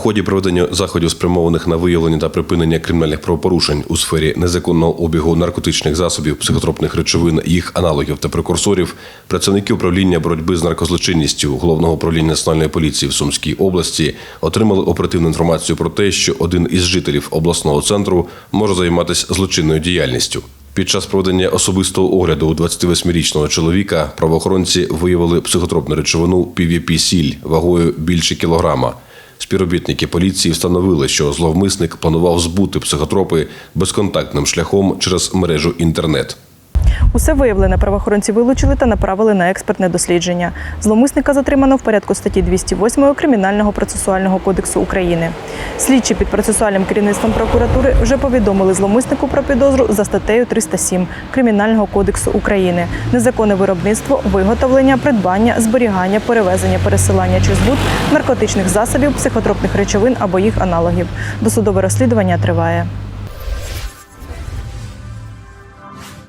У ході проведення заходів, спрямованих на виявлення та припинення кримінальних правопорушень у сфері незаконного обігу наркотичних засобів, психотропних речовин, їх аналогів та прекурсорів, працівники управління боротьби з наркозлочинністю головного управління національної поліції в Сумській області отримали оперативну інформацію про те, що один із жителів обласного центру може займатися злочинною діяльністю. Під час проведення особистого огляду у 28-річного чоловіка правоохоронці виявили психотропну речовину PVP-сіль вагою більше кілограма. Співробітники поліції встановили, що зловмисник планував збути психотропи безконтактним шляхом через мережу інтернет. Усе виявлене правоохоронці вилучили та направили на експертне дослідження. Зловмисника затримано в порядку статті 208 Кримінального процесуального кодексу України. Слідчі під процесуальним керівництвом прокуратури вже повідомили зловмиснику про підозру за статтею 307 Кримінального кодексу України незаконне виробництво, виготовлення, придбання, зберігання, перевезення, пересилання чи збут наркотичних засобів, психотропних речовин або їх аналогів. Досудове розслідування триває.